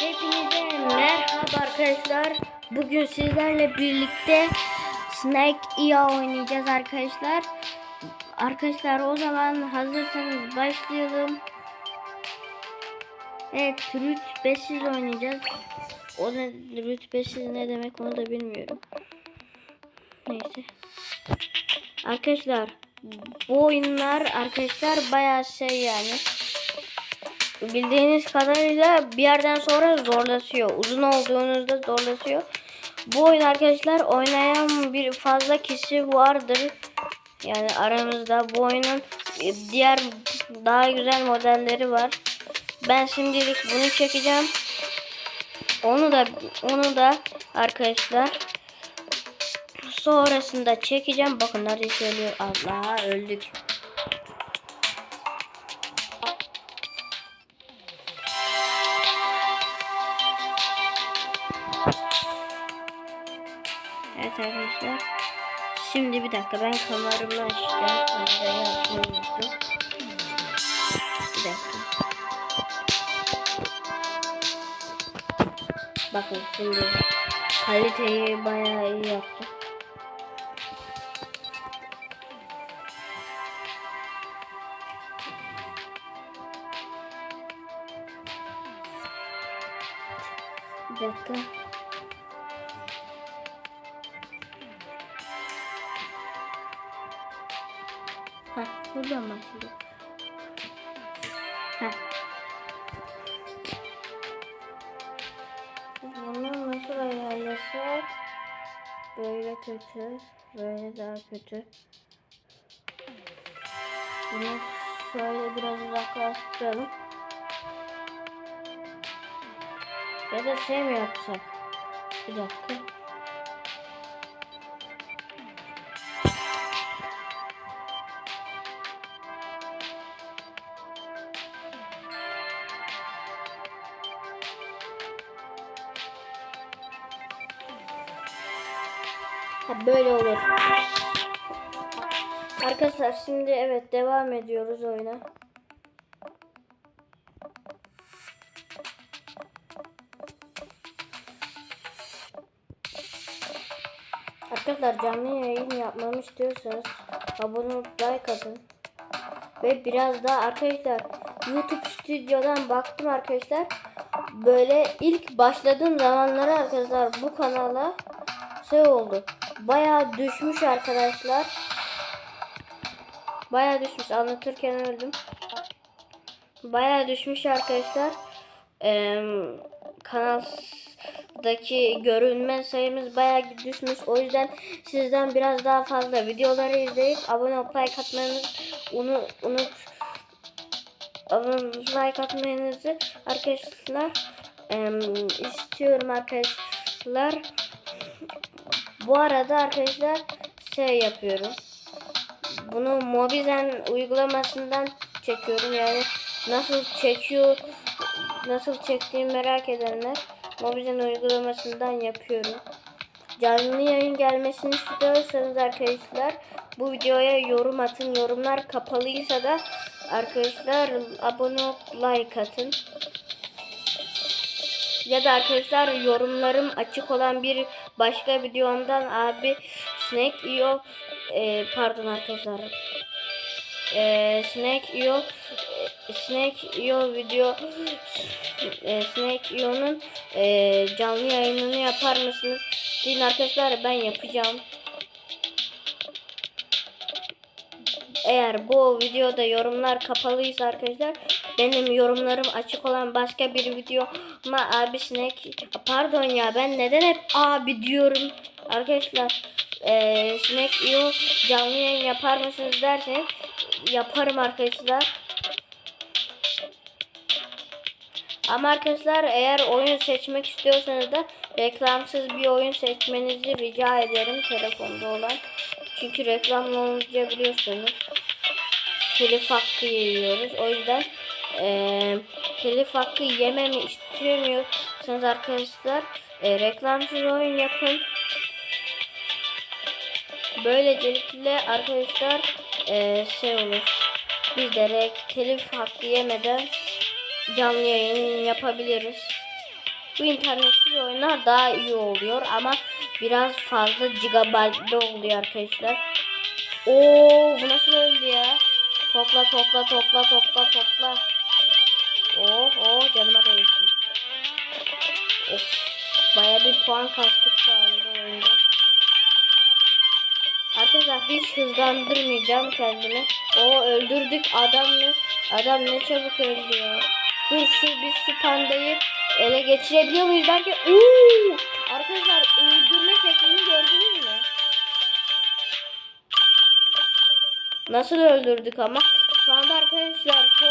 Hepinize merhaba arkadaşlar. Bugün sizlerle birlikte Snake IA oynayacağız arkadaşlar. Arkadaşlar o zaman hazırsanız başlayalım. Evet rütbesiz oynayacağız. O ne rütbesiz ne demek onu da bilmiyorum. Neyse. Arkadaşlar bu oyunlar arkadaşlar bayağı şey yani bildiğiniz kadarıyla bir yerden sonra zorlaşıyor. Uzun olduğunuzda zorlaşıyor. Bu oyun arkadaşlar oynayan bir fazla kişi vardır. Yani aramızda bu oyunun e, diğer daha güzel modelleri var. Ben şimdilik bunu çekeceğim. Onu da onu da arkadaşlar sonrasında çekeceğim. Bakın neredeyse ölüyor. Allah öldük. Evet arkadaşlar. Şimdi bir dakika ben kameramı açacağım. Bir dakika. Bakın şimdi kaliteyi bayağı iyi yaptım. Bir dakika. Buradan başlıyor. Heh. Bunu nasıl ayarlasak? Böyle kötü, böyle daha kötü. Bunu şöyle biraz uzaklaştıralım. Ya da şey mi yapsak? Bir dakika. Böyle olur. Arkadaşlar şimdi evet devam ediyoruz oyuna. Arkadaşlar canlı yayın yapmamı istiyorsanız abone olup like atın. Ve biraz daha arkadaşlar YouTube stüdyodan baktım arkadaşlar. Böyle ilk başladığım zamanlara arkadaşlar bu kanala şey oldu. Bayağı düşmüş arkadaşlar. Bayağı düşmüş. Anlatırken öldüm. Bayağı düşmüş arkadaşlar. Ee, kanaldaki görünme sayımız bayağı düşmüş. O yüzden sizden biraz daha fazla videoları izleyip abone olup like atmanızı onu unut abone like atmanızı arkadaşlar ee, istiyorum arkadaşlar. Bu arada arkadaşlar şey yapıyorum. Bunu Mobizen uygulamasından çekiyorum. Yani nasıl çekiyor, nasıl çektiğimi merak edenler Mobizen uygulamasından yapıyorum. Canlı yayın gelmesini istiyorsanız arkadaşlar bu videoya yorum atın. Yorumlar kapalıysa da arkadaşlar abone olup like atın. Ya da arkadaşlar yorumlarım açık olan bir başka videomdan abi Snake IO e, pardon arkadaşlar e, Snake IO e, Snake IO video e, Snake IO'nun e, canlı yayınını yapar mısınız? Deyin arkadaşlar ben yapacağım. Eğer bu videoda yorumlar kapalıysa arkadaşlar benim yorumlarım açık olan başka bir videoma abi sinek pardon ya ben neden hep abi diyorum? Arkadaşlar e, sinek iyo canlı yayın yapar mısınız derseniz yaparım arkadaşlar. Ama arkadaşlar eğer oyun seçmek istiyorsanız da reklamsız bir oyun seçmenizi rica ederim telefonda olan. Çünkü reklamlı olunca biliyorsunuz telif hakkı yiyoruz. O yüzden e, telif hakkı yememi istemiyorsanız arkadaşlar e, reklamsız oyun yapın. Böylelikle arkadaşlar e, şey olur. Biz de telif hakkı yemeden canlı yayın yapabiliriz. bu internetsiz oyunlar daha iyi oluyor ama biraz fazla gigabaytlı oluyor arkadaşlar. Oo bu nasıl öldü ya? Topla topla topla topla topla. Oh canıma değsin. Of. Baya bir puan kastık şu anda oyunda. Arkadaşlar hiç hızlandırmayacağım kendimi. O öldürdük adamı. Adam ne çabuk öldü ya. Dur şu biz şu pandayı ele geçirebiliyor muyuz derken uuu arkadaşlar öldürme şeklini gördünüz mü? Nasıl öldürdük ama şu anda arkadaşlar çok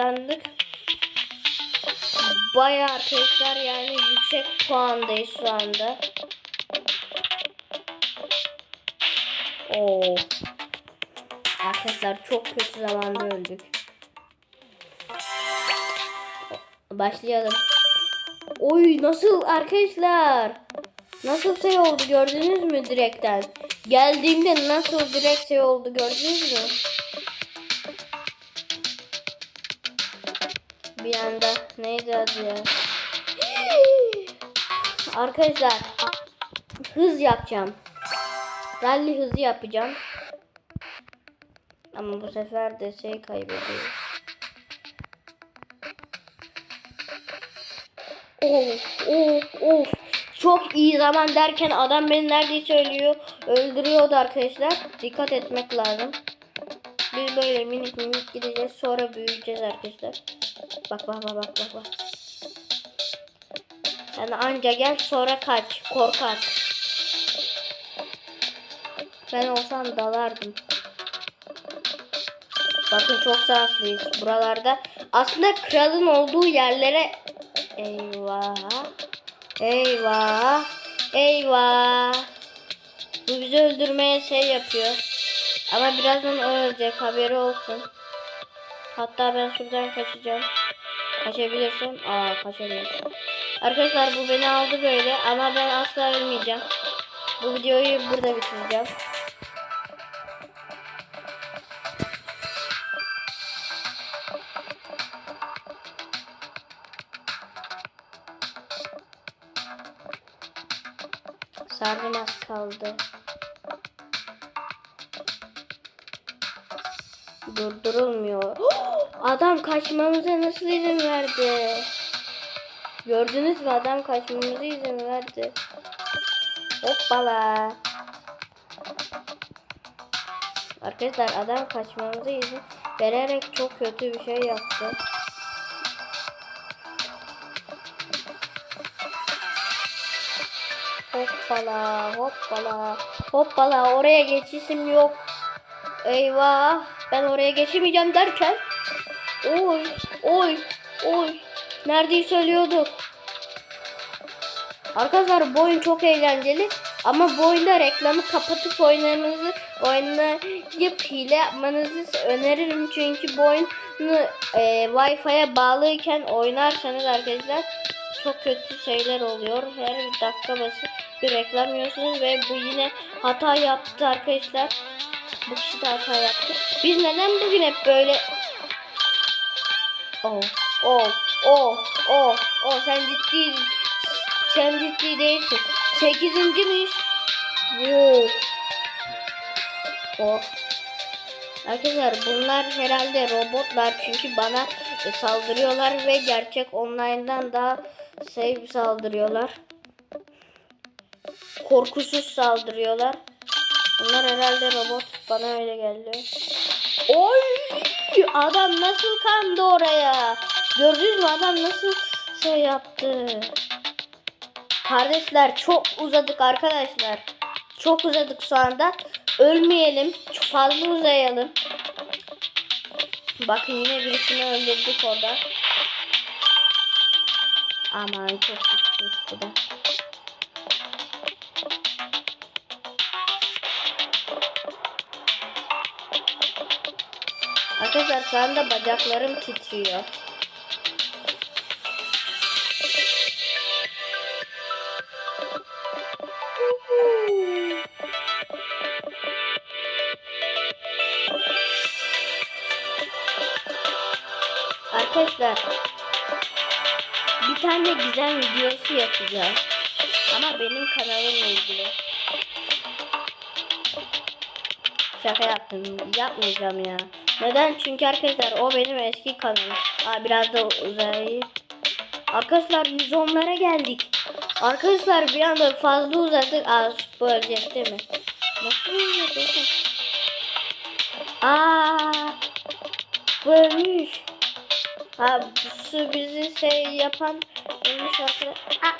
kazandık. Baya arkadaşlar yani yüksek puandayız şu anda. Oo. Arkadaşlar çok kötü zamanda öldük. Başlayalım. Oy nasıl arkadaşlar? Nasıl şey oldu gördünüz mü direkten? Geldiğimde nasıl direkt şey oldu gördünüz mü? Bir anda neydi adı ya? Arkadaşlar hız yapacağım. Rally hızı yapacağım. Ama bu sefer de şey kaybediyoruz. Of of of. Çok iyi zaman derken adam beni neredeyse ölüyor. Öldürüyordu arkadaşlar. Dikkat etmek lazım. Biz böyle minik minik gideceğiz. Sonra büyüyeceğiz arkadaşlar. Bak bak bak bak bak. bak. Sen anca gel sonra kaç. Korkak. Ben olsam dalardım. Bakın çok şanslıyız buralarda. Aslında kralın olduğu yerlere eyvah. Eyvah. Eyvah. Bu bizi öldürmeye şey yapıyor. Ama birazdan ölecek haberi olsun. Hatta ben şuradan kaçacağım. Kaçabilirsem. Aa kaçamıyorsun. Arkadaşlar bu beni aldı böyle ama ben asla ölmeyeceğim. Bu videoyu burada bitireceğim. Sardım az kaldı. Durdurulmuyor. Adam kaçmamıza nasıl izin verdi? Gördünüz mü adam kaçmamıza izin verdi. Hoppala. Arkadaşlar adam kaçmamıza izin vererek çok kötü bir şey yaptı. Hoppala hoppala hoppala oraya geçişim yok. Eyvah ben oraya geçemeyeceğim derken oy oy oy neredeyse ölüyorduk. Arkadaşlar bu oyun çok eğlenceli ama bu oyunda reklamı kapatıp oynamanızı oynayıp hile yapmanızı öneririm çünkü bu oyunu e, Wi-Fi'ye bağlıyken oynarsanız arkadaşlar çok kötü şeyler oluyor. Her dakika başı bir reklam yiyorsunuz ve bu yine hata yaptı arkadaşlar. Bu kişi de hata yaptı. Biz neden bugün hep böyle Oh, oh, oh, oh, oh sen ciddi sen ciddi değilsin. Sekizinciymiş. Wow. Oh. Arkadaşlar bunlar herhalde robotlar çünkü bana saldırıyorlar ve gerçek online'dan daha safe saldırıyorlar. Korkusuz saldırıyorlar. Bunlar herhalde robot bana öyle geldi. Oy! Adam nasıl kandı oraya? Gördünüz mü adam nasıl şey yaptı? Kardeşler çok uzadık arkadaşlar. Çok uzadık şu anda. Ölmeyelim. Çok fazla uzayalım. Bakın yine birisini öldürdük orada. Aman çok güçlüymüş bu da. Arkadaşlar şu anda bacaklarım titriyor. Arkadaşlar bir tane gizem videosu yapacağım. Ama benim kanalımla ilgili. Şaka yaptım. Yapmayacağım ya. Neden? Çünkü arkadaşlar o benim eski kanalım. Aa, biraz da uzayı. Arkadaşlar 110'lara geldik. Arkadaşlar bir anda fazla uzadık. Aa bu değil mi? Nasıl ölecek? Aa bu ölmüş. Su bizi şey yapan ölmüş arkadaşlar.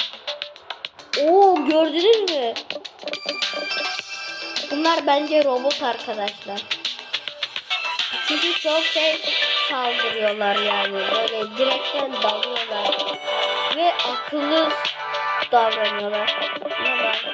Oo gördünüz mü? Bunlar bence robot arkadaşlar. Çünkü çok şey saldırıyorlar yani. Böyle direkten dalıyorlar. Ve akıllı davranıyorlar. Ne var?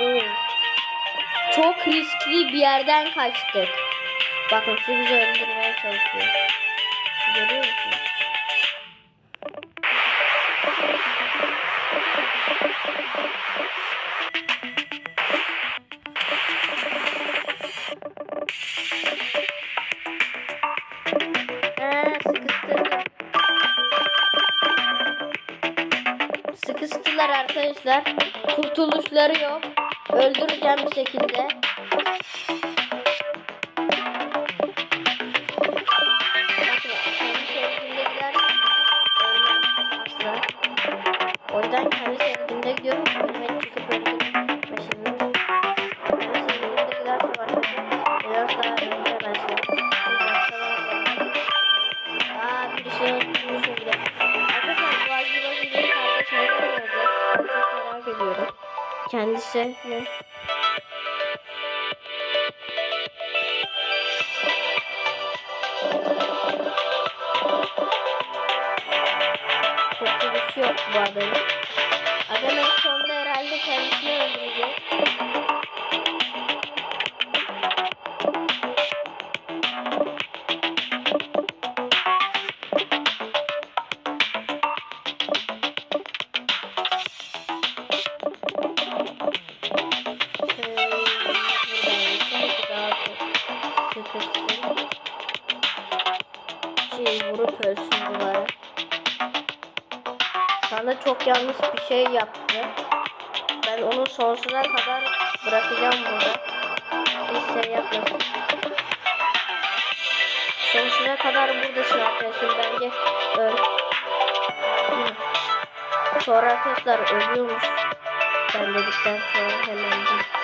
Oo. Çok riskli bir yerden kaçtık. Bakın şu öldürmeye çalışıyor. Görüyor musunuz? Sıkıştılar arkadaşlar. Kurtuluşları yok. Öldüreceğim bir şekilde. Kendisi ne? Kurtuluşu yok bu adamın. Yanlış bir şey yaptı. Ben onu sonsuza kadar bırakacağım burada. Hiç şey yapmasın. Sonsuza kadar buradasın arkadaşım. Bence öl. Sonra arkadaşlar ölüyormuş. Ben dedikten sonra hemen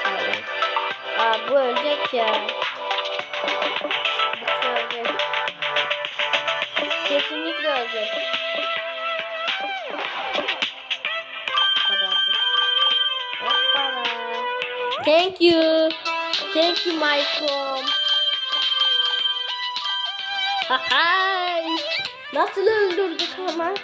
tane. Aa bu ölecek ya. Bu ölecek. Kesinlikle ölecek. Thank you. Thank you my friend. Hahay. Nasıl öldürdük ama?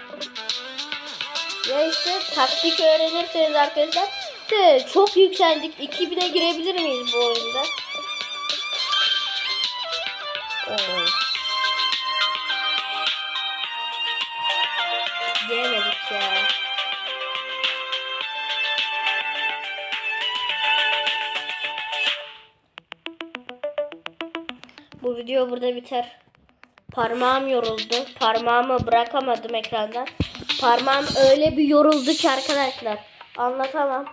İşte taktik öğrenirseniz arkadaşlar. De çok yükseldik. 2000'e girebilir miyiz bu oyunda? Oo. Giremedik ya. Video burada biter. Parmağım yoruldu. Parmağımı bırakamadım ekrandan. Parmağım öyle bir yoruldu ki arkadaşlar. Anlatamam.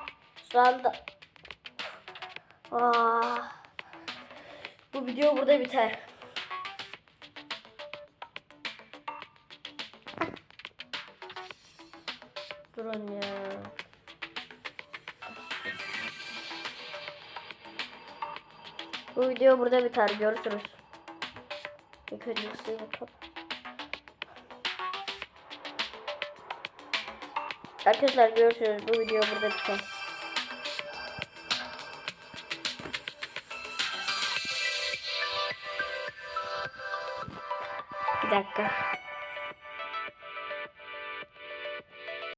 Şu anda. Aa. Bu video burada biter. Durun ya. Bu video burada biter. Görüşürüz yaptım. Penceresine bakalım. Arkadaşlar görüşürüz. Bu video burada biten. Bir dakika.